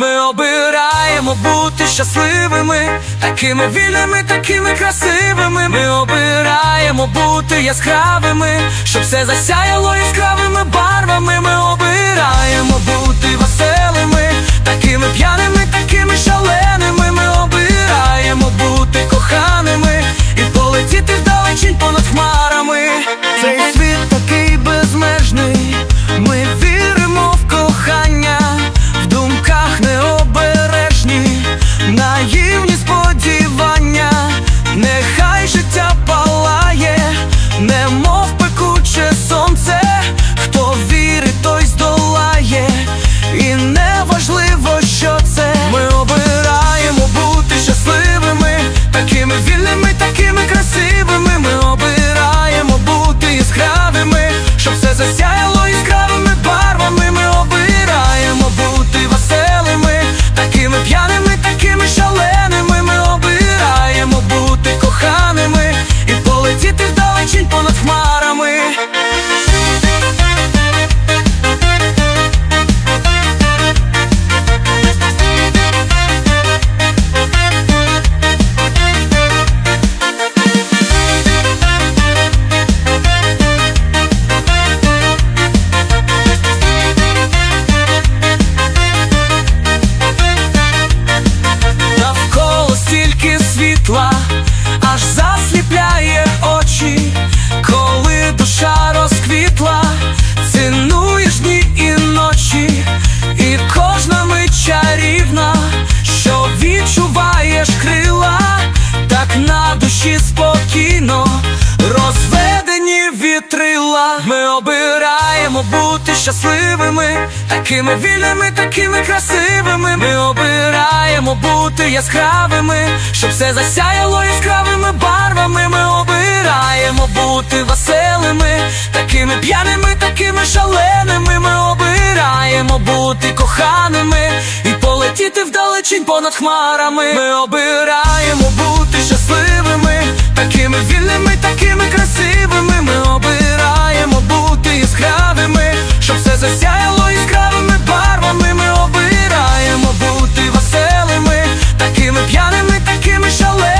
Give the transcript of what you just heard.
Ми обираємо бути щасливими, такими вільними, такими красивими. Ми обираємо бути яскравими, щоб все засяяло яскравими барвами. Світла, аж засліпляє очі, коли душа розквітла, цінуєш дні і ночі, і кожна мить чарівна, що відчуваєш крила, так на душі спокійно, розведені вітрила. Ми обираємо бути щасливими, такими вільними, такими красивими. Ми обираємо бути яскравими, щоб засяяло яскравими барвами. Ми обираємо бути веселими, такими п'яними, такими шаленими. Ми обираємо бути коханими і полетіти вдалечінь понад хмарами. Ми обираємо шале.